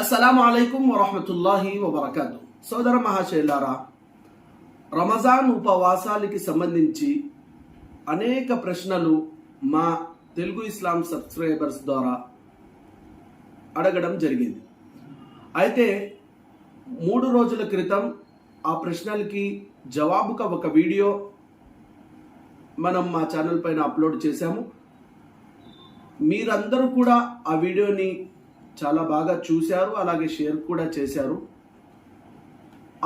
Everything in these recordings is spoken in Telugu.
అస్సలం అయికం వరహమతుల్లాహి వబర్కాతు సోదర మహాశైలారా రమజాన్ ఉపవాసాలకి సంబంధించి అనేక ప్రశ్నలు మా తెలుగు ఇస్లాం సబ్స్క్రైబర్స్ ద్వారా అడగడం జరిగింది. అయితే మూడు రోజుల క్రితం ఆ ప్రశ్నలకి జవాబుగా ఒక వీడియో మనం మా ఛానల్ పైన అప్లోడ్ చేశాము. మీరందరూ కూడా ఆ వీడియోని చాలా బాగా చూశారు అలాగే షేర్ కూడా చేశారు.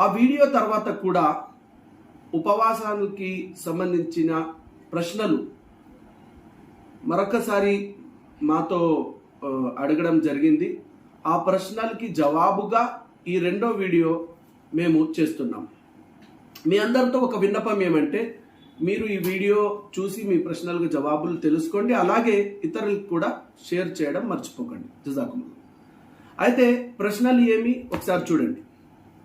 ఆ వీడియో తర్వాత కూడా ఉపవాసానికి సంబంధించిన ప్రశ్నలు మరొకసారి మాతో అడగడం జరిగింది. ఆ ప్రశ్నలకి జవాబుగా ఈ రెండో వీడియో మేము చేస్తున్నాం. మీ అందరితో ఒక విన్నపం ఏమంటే మీరు ఈ వీడియో చూసి మీ ప్రశ్నలకు జవాబులు తెలుసుకోండి అలాగే ఇతరులకు కూడా షేర్ చేయడం మర్చిపోకండి. జజాకుముల్లా. అయితే ప్రశ్నలు ఏమి? ఒకసారి చూడండి.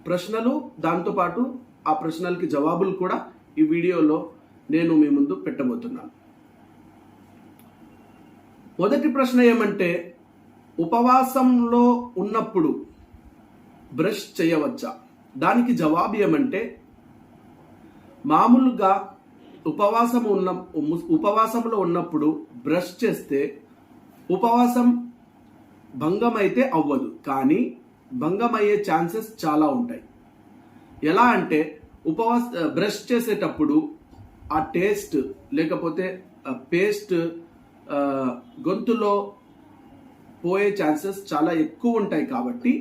ప్రశ్నలు దాంతోపాటు ఆ ప్రశ్నలకి జవాబులు కూడా ఈ వీడియోలో నేను మీ ముందు పెట్టబోతున్నాను. మొదటి ప్రశ్న ఏమంటే ఉపవాసంలో ఉన్నప్పుడు బ్రష్ చేయవచ్చా? దానికి జవాబు ఏమంటే మామూలుగా ఉపవాసం ఉన్న ఉపవాసంలో ఉన్నప్పుడు బ్రష్ చేస్తే ఉపవాసం భంగం అయితే అవ్వదు కానీ భంగం అయ్యే ఛాన్సెస్ చాలా ఉంటాయి. ఎలా అంటే ఉపవాస బ్రష్ చేసేటప్పుడు ఆ టేస్ట్ లేకపోతే పేస్ట్ గొంతులో పోయే ఛాన్సెస్ చాలా ఎక్కువ ఉంటాయి కాబట్టి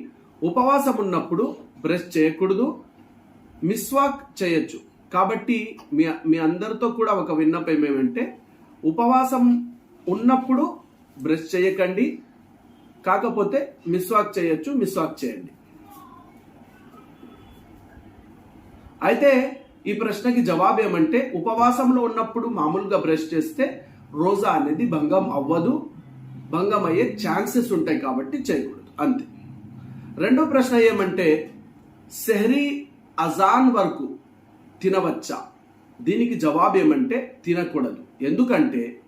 ఉపవాసం ఉన్నప్పుడు బ్రష్ చేయకూడదు మిస్వాక్ చేయొచ్చు. కాబట్టి మీ మీ అందరితో కూడా ఒక విన్నపం ఏమంటే ఉపవాసం ఉన్నప్పుడు బ్రష్ చేయకండి కాకపోతే మిస్వాక్ చేయొచ్చు మిస్వాక్ చేయండి. అయితే ఈ ప్రశ్నకి జవాబు ఏమంటే ఉపవాసంలో ఉన్నప్పుడు మామూలుగా బ్రష్ చేస్తే రోజా అనేది భంగం అవ్వదు భంగం అయ్యే ఛాన్సెస్ ఉంటాయి కాబట్టి చేయకూడదు. అంతే. రెండో ప్రశ్న ఏమంటే సెహరీ అజాన్ వరకు తినవచ్చా? దీనికి జవాబు ఏమంటే తినకూడదు. ఎందుకంటే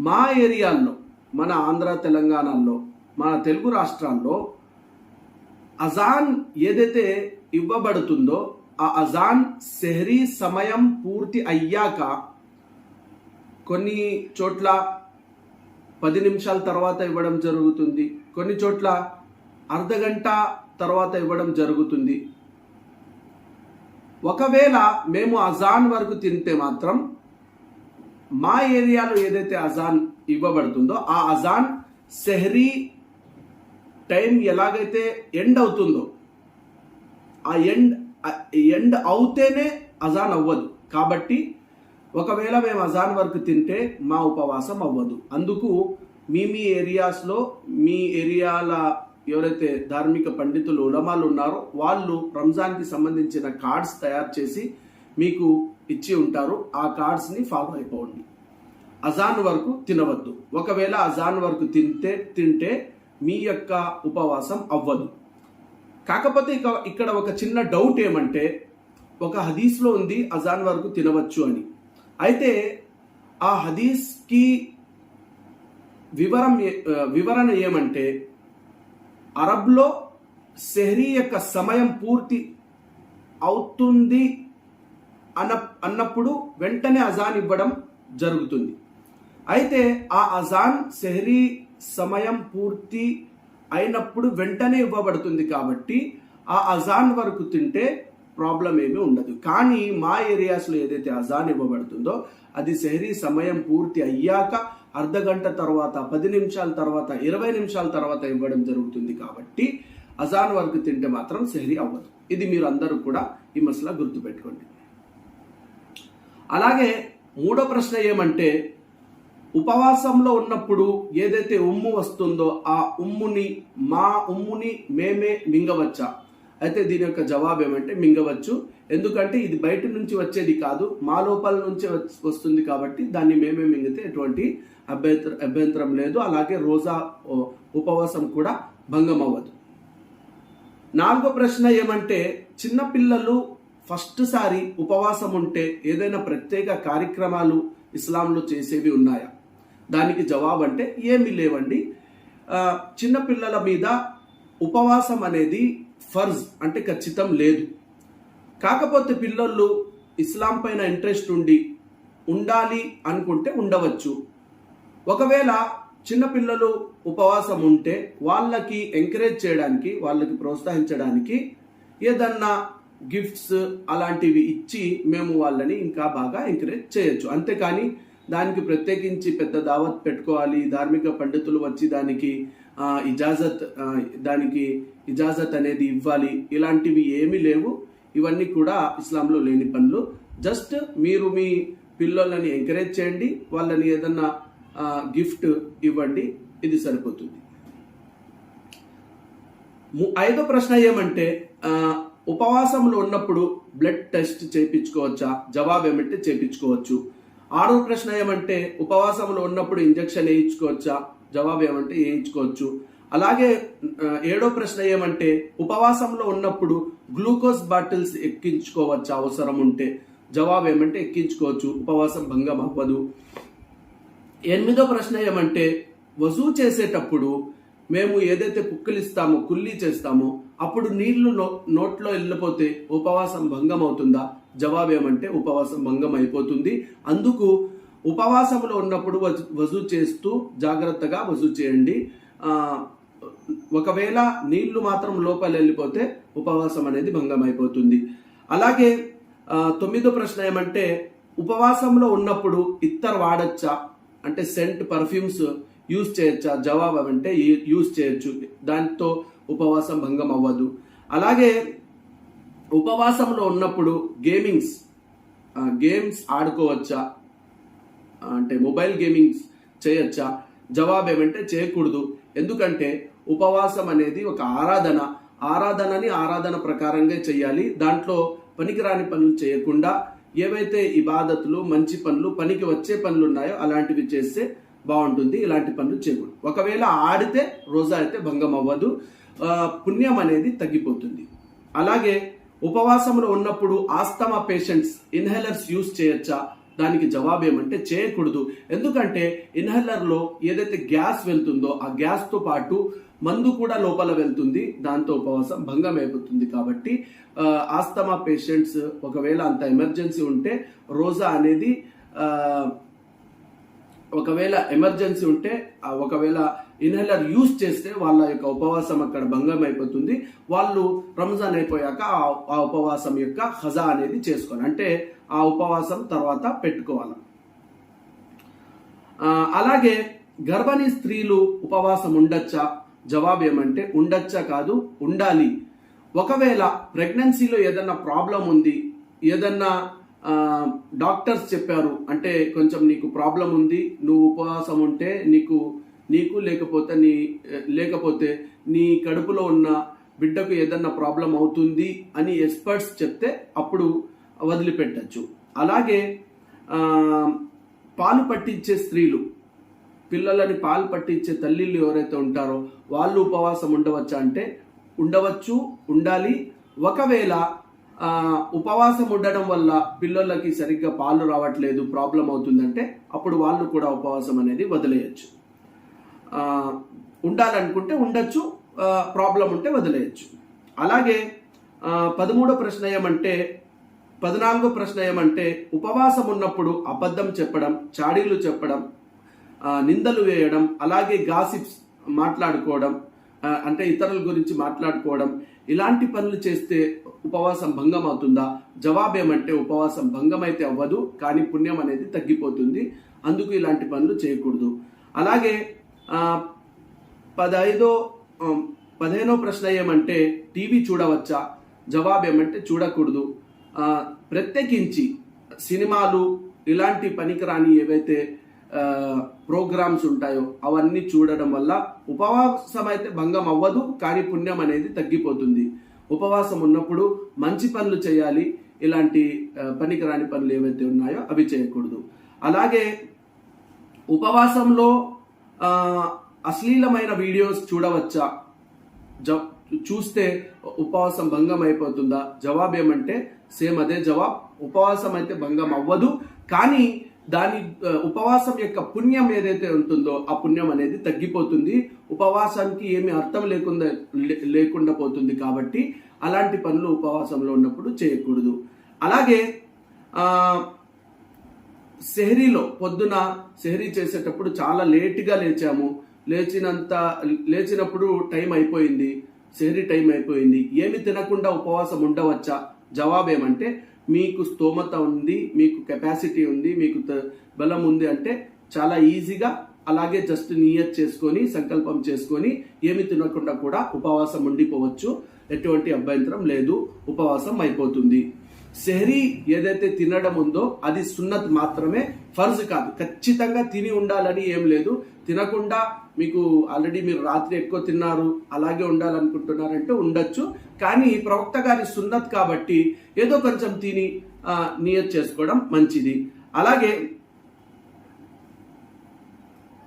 మా ఏరియాల్లో మన ఆంధ్ర తెలంగాణలో మన తెలుగు రాష్ట్రాల్లో అజాన్ ఏదైతే ఇవ్వబడుతుందో ఆ అజాన్ సెహరీ సమయం పూర్తి అయ్యాక కొన్ని చోట్ల పది నిమిషాల తర్వాత ఇవ్వడం జరుగుతుంది కొన్ని చోట్ల అర్ధ గంట తర్వాత ఇవ్వడం జరుగుతుంది. ఒకవేళ మేము అజాన్ వరకు తింటే మాత్రం మా ఏరియాలో ఏదైతే అజాన్ ఇవ్వబడుతుందో ఆ అజాన్ సెహరీ టైం ఎలాగైతే ఎండ్ అవుతుందో ఆ ఎండ్ ఎండ్ అవుతేనే అజాన్ అవ్వదు. కాబట్టి ఒకవేళ మేము అజాన్ వరకు తింటే మా ఉపవాసం అవ్వదు. అందుకు మీ మీ ఏరియాస్లో మీ ఏరియాల ఎవరైతే ధార్మిక పండితులు ఉలమాలు ఉన్నారో వాళ్ళు రంజాన్కి సంబంధించిన కార్డ్స్ తయారు చేసి మీకు ఇచ్చి ఉంటారు. ఆ కార్డ్స్ని ఫాలో అయిపోండి. అజాన్ వరకు తినవద్దు. ఒకవేళ అజాన్ వరకు తింటే తింటే మీ యొక్క ఉపవాసం అవ్వదు. కాకపోతే ఇక ఇక్కడ ఒక చిన్న డౌట్ ఏమంటే ఒక హదీస్లో ఉంది అజాన్ వరకు తినవచ్చు అని. అయితే ఆ హదీస్కి వివరం ఏ- వివరణ ఏమంటే అరబ్లో సెహరీ యొక్క సమయం పూర్తి అవుతుంది అన్న అన్నప్పుడు వెంటనే అజాన్ ఇవ్వడం జరుగుతుంది. అయితే ఆ అజాన్ సెహరీ సమయం పూర్తి అయినప్పుడు వెంటనే ఇవ్వబడుతుంది కాబట్టి ఆ అజాన్ వరకు తింటే ప్రాబ్లం ఏమీ ఉండదు. కానీ మా ఏరియాస్లో ఏదైతే అజాన్ ఇవ్వబడుతుందో అది సెహరీ సమయం పూర్తి అయ్యాక అర్ధ గంట తర్వాత పది నిమిషాల తర్వాత ఇరవై నిమిషాల తర్వాత ఇవ్వడం జరుగుతుంది కాబట్టి అజాన్ వరకు తింటే మాత్రం సెహరీ అవ్వదు. ఇది మీరు అందరూ కూడా ఈ మసలా గుర్తుపెట్టుకోండి. అలాగే మూడో ప్రశ్న ఏమంటే ఉపవాసంలో ఉన్నప్పుడు ఏదైతే ఉమ్ము వస్తుందో ఆ ఉమ్ముని మా ఉమ్ముని మేమే మింగవచ్చా? అయితే దీని యొక్క జవాబు ఏమంటే మింగవచ్చు. ఎందుకంటే ఇది బయట నుంచి వచ్చేది కాదు మా లోపల నుంచే వస్తుంది కాబట్టి దాన్ని మేమే మింగితే ఎటువంటి అభ్యంతర అభ్యంతరం లేదు. అలాగే రోజా ఉపవాసం కూడా భంగం అవ్వదు నాలుగో ప్రశ్న ఏమంటే చిన్నపిల్లలు ఫస్ట్ సారి ఉపవాసం ఉంటే ఏదైనా ప్రత్యేక కార్యక్రమాలు ఇస్లాంలో చేసేవి ఉన్నాయా? దానికి జవాబు అంటే ఏమీ లేవండి. చిన్నపిల్లల మీద ఉపవాసం అనేది ఫర్జ్ అంటే ఖచ్చితం లేదు. కాకపోతే పిల్లలు ఇస్లాం పైన ఇంట్రెస్ట్ ఉండి ఉండాలి అనుకుంటే ఉండవచ్చు. ఒకవేళ చిన్నపిల్లలు ఉపవాసం ఉంటే వాళ్ళకి ఎంకరేజ్ చేయడానికి వాళ్ళకి ప్రోత్సహించడానికి ఏదన్నా గిఫ్ట్స్ అలాంటివి ఇచ్చి మేము వాళ్ళని ఇంకా బాగా ఎంకరేజ్ చేయొచ్చు. అంతేకాని దానికి ప్రత్యేకించి పెద్ద దావత్ పెట్టుకోవాలి. ధార్మిక పండితులు వచ్చి దానికి ఇజాజత్ దానికి ఇజాజత్ అనేది ఇవ్వాలి. ఇలాంటివి ఏమీ లేవు. ఇవన్నీ కూడా ఇస్లాంలో లేని పనులు. జస్ట్ మీరు మీ పిల్లలని ఎంకరేజ్ చేయండి. వాళ్ళని ఏదన్నా గిఫ్ట్ ఇవ్వండి. ఇది సరిపోతుంది. ఐదో ప్రశ్న ఏమంటే ఉపవాసంలో ఉన్నప్పుడు బ్లడ్ టెస్ట్ చేయించుకోవచ్చా? జవాబు ఏమంటే చేయించుకోవచ్చు. ఆరో ప్రశ్న ఏమంటే ఉపవాసంలో ఉన్నప్పుడు ఇంజక్షన్ వేయించుకోవచ్చా? జవాబు ఏమంటే వేయించుకోవచ్చు. అలాగే ఏడో ప్రశ్న ఏమంటే ఉపవాసంలో ఉన్నప్పుడు గ్లూకోజ్ బాటిల్స్ ఎక్కించుకోవచ్చా? అవసరం ఉంటే. జవాబు ఏమంటే ఎక్కించుకోవచ్చు. ఉపవాసం భంగం అవ్వదు. ఎనిమిదో ప్రశ్న ఏమంటే వజూ చేసేటప్పుడు మేము ఏదైతే పుక్కిలిస్తామో కుల్లీ చేస్తామో అప్పుడు నీళ్ళు నో నోట్లో వెళ్ళిపోతే ఉపవాసం భంగం అవుతుందా జవాబు ఏమంటే ఉపవాసం భంగం అయిపోతుంది అందుకు ఉపవాసంలో ఉన్నప్పుడు వజు- చేస్తూ జాగ్రత్తగా వజు చేయండి. ఒకవేళ నీళ్ళు మాత్రం లోపల వెళ్ళిపోతే ఉపవాసం అనేది భంగం అయిపోతుంది అలాగే తొమ్మిదో ప్రశ్న ఏమంటే ఉపవాసంలో ఉన్నప్పుడు ఇత్తర్ వాడచ్చా? అంటే సెంట్ పర్ఫ్యూమ్స్ యూజ్ చేయొచ్చా? జవాబు అంటే యూజ్ చేయొచ్చు. దాంతో ఉపవాసం భంగం అవ్వదు అలాగే ఉపవాసంలో ఉన్నప్పుడు గేమింగ్స్ గేమ్స్ ఆడుకోవచ్చా? అంటే మొబైల్ గేమింగ్స్ చేయొచ్చా? జవాబు ఏమంటే చేయకూడదు. ఎందుకంటే ఉపవాసం అనేది ఒక ఆరాధన. ఆరాధనని ఆరాధన ప్రకారంగా చేయాలి. దాంట్లో పనికిరాని పనులు చేయకుండా ఏవైతే ఇబాదతులు మంచి పనులు పనికి వచ్చే పనులు ఉన్నాయో అలాంటివి చేస్తే బాగుంటుంది. ఇలాంటి పనులు చేయకూడదు. ఒకవేళ ఆడితే రోజా అయితే భంగం అవ్వదు. పుణ్యం అనేది తగ్గిపోతుంది. అలాగే ఉపవాసంలో ఉన్నప్పుడు ఆస్తమా పేషెంట్స్ ఇన్హేలర్స్ యూజ్ చేయొచ్చా? దానికి జవాబు ఏమంటే చేయకూడదు. ఎందుకంటే ఇన్హేలర్లో ఏదైతే గ్యాస్ వెళ్తుందో ఆ గ్యాస్తో పాటు మందు కూడా లోపల వెళ్తుంది. దాంతో ఉపవాసం భంగం అయిపోతుంది కాబట్టి ఆస్తమా పేషెంట్స్ ఒకవేళ అంత ఎమర్జెన్సీ ఉంటే రోజా అనేది ఒకవేళ ఎమర్జెన్సీ ఉంటే ఒకవేళ ఇన్హేలర్ యూజ్ చేస్తే వాళ్ళ యొక్క ఉపవాసం అక్కడ భంగం అయిపోతుంది. వాళ్ళు రంజాన్ అయిపోయాక ఆ- ఆ ఉపవాసం యొక్క హజా అనేది చేసుకోవాలి. అంటే ఆ ఉపవాసం తర్వాత పెట్టుకోవాలి. అలాగే గర్భిణీ స్త్రీలు ఉపవాసం ఉండొచ్చా? జవాబు ఏమంటే ఉండొచ్చా కాదు ఉండాలి. ఒకవేళ ప్రెగ్నెన్సీలో ఏదన్నా ప్రాబ్లం ఉంది ఏదన్నా డాక్టర్స్ చెప్పారు అంటే కొంచెం నీకు ప్రాబ్లం ఉంది నువ్వు ఉపవాసం ఉంటే నీకు నీకు లేకపోతే నీ లేకపోతే నీ కడుపులో ఉన్న బిడ్డకు ఏదన్నా ప్రాబ్లం అవుతుంది అని ఎక్స్పర్ట్స్ చెప్తే అప్పుడు వదిలిపెట్టచ్చు. అలాగే పాలు పట్టించే స్త్రీలు పిల్లలని పాలు పట్టించే తల్లిళ్ళు ఎవరైతే ఉంటారో వాళ్ళు ఉపవాసం ఉండవచ్చా అంటే ఉండవచ్చు ఉండాలి. ఒకవేళ ఉపవాసం ఉండడం వల్ల పిల్లలకి సరిగ్గా పాలు రావట్లేదు ప్రాబ్లం అవుతుందంటే అప్పుడు వాళ్ళు కూడా ఉపవాసం అనేది వదిలేయచ్చు. ఉండాలనుకుంటే ఉండొచ్చు ప్రాబ్లం ఉంటే వదిలేయచ్చు. అలాగే పదమూడో ప్రశ్న ఏమంటే పద్నాలుగో ప్రశ్న ఏమంటే ఉపవాసం ఉన్నప్పుడు అబద్ధం చెప్పడం చాడీలు చెప్పడం నిందలు వేయడం అలాగే గాసిప్స్ మాట్లాడుకోవడం అంటే ఇతరుల గురించి మాట్లాడుకోవడం ఇలాంటి పనులు చేస్తే ఉపవాసం భంగం అవుతుందా? జవాబు ఏమంటే ఉపవాసం భంగం అయితే అవ్వదు కానీ పుణ్యం అనేది తగ్గిపోతుంది అందుకు ఇలాంటి పనులు చేయకూడదు. అలాగే పదైదో పదిహేనో ప్రశ్న ఏమంటే టీవీ చూడవచ్చా? జవాబు ఏమంటే చూడకూడదు ప్రత్యేకించి సినిమాలు ఇలాంటి పనికిరాని ఏవైతే ప్రోగ్రామ్స్ ఉంటాయో అవన్నీ చూడడం వల్ల ఉపవాసం అయితే భంగం అవ్వదు కానీ పుణ్యం అనేది తగ్గిపోతుంది. ఉపవాసం ఉన్నప్పుడు మంచి పనులు చేయాలి ఇలాంటి పనికిరాని పనులు ఏవైతే ఉన్నాయో అవి చేయకూడదు. అలాగే ఉపవాసంలో అశ్లీలమైన వీడియోస్ చూడవచ్చా? జ చూస్తే ఉపవాసం భంగం అయిపోతుందా? జవాబు ఏమంటే సేమ్ అదే జవాబ్. ఉపవాసం అయితే భంగం అవ్వదు. కానీ దాని ఉపవాసం యొక్క పుణ్యం ఏదైతే ఉంటుందో ఆ పుణ్యం అనేది తగ్గిపోతుంది. ఉపవాసానికి ఏమి అర్థం లేకుండా లే- లేకుండా పోతుంది కాబట్టి అలాంటి పనులు ఉపవాసంలో ఉన్నప్పుడు చేయకూడదు. అలాగే ఆ, సెహరీలో పొద్దున సెహరీ చేసేటప్పుడు చాలా లేట్గా లేచాము. లేచినంత లేచినప్పుడు టైం అయిపోయింది. సెహరీ టైం అయిపోయింది. ఏమి తినకుండా ఉపవాసం ఉండవచ్చా? జవాబు ఏమంటే మీకు స్తోమత ఉంది మీకు కెపాసిటీ ఉంది మీకు బలం ఉంది అంటే చాలా ఈజీగా అలాగే జస్ట్ నియత్ చేసుకొని సంకల్పం చేసుకొని ఏమి తినకుండా కూడా ఉపవాసం ఉండిపోవచ్చు. ఎటువంటి అభ్యంతరం లేదు. ఉపవాసం అయిపోతుంది. సెహరీ ఏదైతే తినడం ఉందో అది సున్నత్ మాత్రమే ఫర్జ్ కాదు. ఖచ్చితంగా తిని ఉండాలని ఏం లేదు. తినకుండా మీకు ఆల్రెడీ మీరు రాత్రి ఎక్కువ తిన్నారు అలాగే ఉండాలనుకుంటున్నారంటే ఉండొచ్చు. కానీ ప్రవక్త గారి సున్నత్ కాబట్టి ఏదో కొంచెం తిని నియత్ చేసుకోవడం మంచిది. అలాగే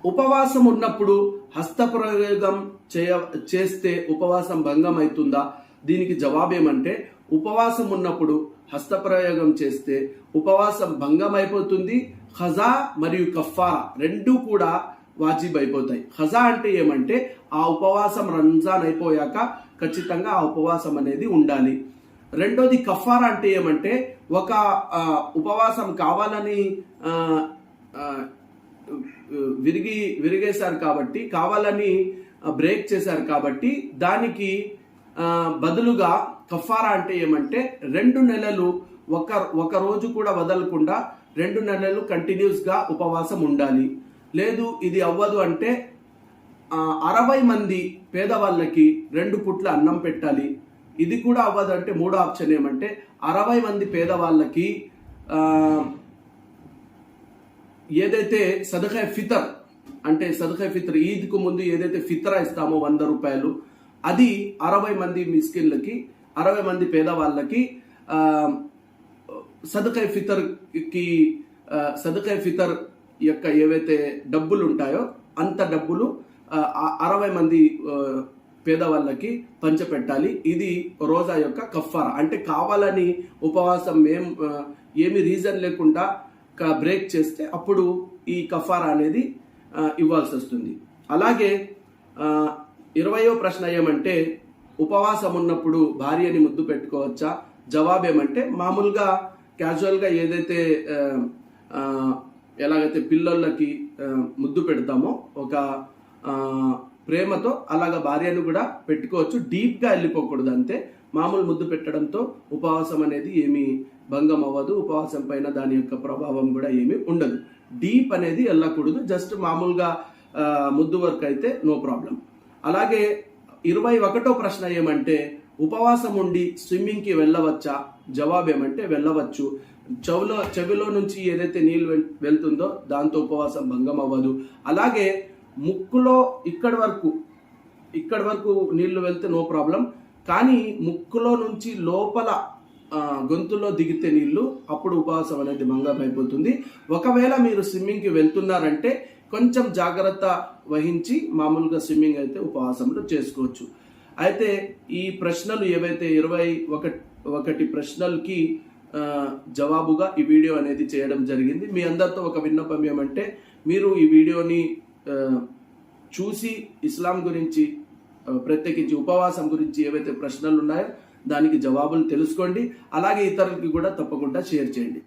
ఉపవాసం ఉన్నప్పుడు హస్తప్రయోగం చేయ చేస్తే ఉపవాసం భంగం అవుతుందా దీనికి జవాబేమంటే ఉపవాసం ఉన్నప్పుడు హస్తప్రయోగం చేస్తే ఉపవాసం భంగం అయిపోతుంది ఖజా మరియు కఫారా రెండు కూడా వాజిబ్ అయిపోతాయి ఖజా అంటే ఏమంటే ఆ ఉపవాసం రంజాన్ అయిపోయాక ఖచ్చితంగా ఆ ఉపవాసం అనేది ఉండాలి. రెండోది కఫారా అంటే ఏమంటే ఒక ఉపవాసం కావాలని విరిగి విరిగేశారు కాబట్టి కావాలని బ్రేక్ చేశారు కాబట్టి దానికి బదులుగా కఫారా అంటే ఏమంటే రెండు నెలలు ఒక ఒక రోజు కూడా వదలకుండా రెండు నెలలు కంటిన్యూస్గా ఉపవాసం ఉండాలి. లేదు ఇది అవ్వదు అంటే అరవై మంది పేదవాళ్ళకి రెండు పుట్ల అన్నం పెట్టాలి. ఇది కూడా అవ్వదు అంటే మూడో ఆప్షన్ ఏమంటే అరవై మంది పేదవాళ్ళకి ఏదైతే సదఖా ఫితర్ అంటే సదఖా ఫితర్ ఈద్కు ముందు ఏదైతే ఫితరా ఇస్తామో వంద రూపాయలు అది అరవై మంది మిస్కిన్లకి అరవై మంది పేదవాళ్ళకి ఆ, ఫితర్కి ఫితర్ ఫితర్ యొక్క ఏవైతే డబ్బులు ఉంటాయో అంత డబ్బులు అరవై మంది పేదవాళ్ళకి పంచపెట్టాలి. ఇది రోజా యొక్క కఫారా. అంటే కావాలని ఉపవాసం ఏం ఏమి రీజన్ లేకుండా బ్రేక్ చేస్తే అప్పుడు ఈ కఫారా అనేది ఇవ్వాల్సి వస్తుంది అలాగే ఇరవయో ప్రశ్న ఏమంటే ఉపవాసం ఉన్నప్పుడు భార్యని ముద్దు పెట్టుకోవచ్చా? జవాబు ఏమంటే మామూలుగా క్యాజువల్గా ఏదైతే ఎలాగైతే పిల్లలకి ముద్దు పెడతామో ఒక ప్రేమతో అలాగ భార్యను కూడా పెట్టుకోవచ్చు. డీప్గా వెళ్ళిపోకూడదు అంతే. మామూలు ముద్దు పెట్టడంతో ఉపవాసం అనేది ఏమీ భంగం అవ్వదు. ఉపవాసం పైన దాని యొక్క ప్రభావం కూడా ఏమీ ఉండదు. డీప్ అనేది వెళ్ళకూడదు. జస్ట్ మామూలుగా ముద్దు వర్క్ అయితే నో ప్రాబ్లం. అలాగే ఇరవై ఒకటో ప్రశ్న ఏమంటే ఉపవాసం ఉండి స్విమ్మింగ్కి వెళ్ళవచ్చా? జవాబు ఏమంటే వెళ్ళవచ్చు. చెవిలో చెవిలో నుంచి ఏదైతే నీళ్ళు వెళ్తుందో దాంతో ఉపవాసం భంగం అవ్వదు. అలాగే ముక్కులో ఇక్కడి వరకు ఇక్కడి వరకు నీళ్ళు వెళ్తే నో ప్రాబ్లం. కానీ ముక్కులో నుంచి లోపల గొంతులో దిగితే నీళ్ళు అప్పుడు ఉపవాసం అనేది భంగం అయిపోతుంది ఒకవేళ మీరు స్విమ్మింగ్కి వెళ్తున్నారంటే కొంచెం జాగ్రత్త వహించి మామూలుగా స్విమ్మింగ్ అయితే ఉపవాసంలో చేసుకోవచ్చు. అయితే ఈ ప్రశ్నలు ఏవైతే ఇరవై ఒకటి ఒకటి ప్రశ్నలకి జవాబుగా ఈ వీడియో అనేది చేయడం జరిగింది. మీ అందరితో ఒక విన్నపం ఏమంటే మీరు ఈ వీడియోని చూసి ఇస్లాం గురించి ప్రత్యేకించి ఉపవాసం గురించి ఏవైతే ప్రశ్నలు ఉన్నాయో దానికి జవాబులు తెలుసుకోండి. అలాగే ఇతరులకి కూడా తప్పకుండా షేర్ చేయండి.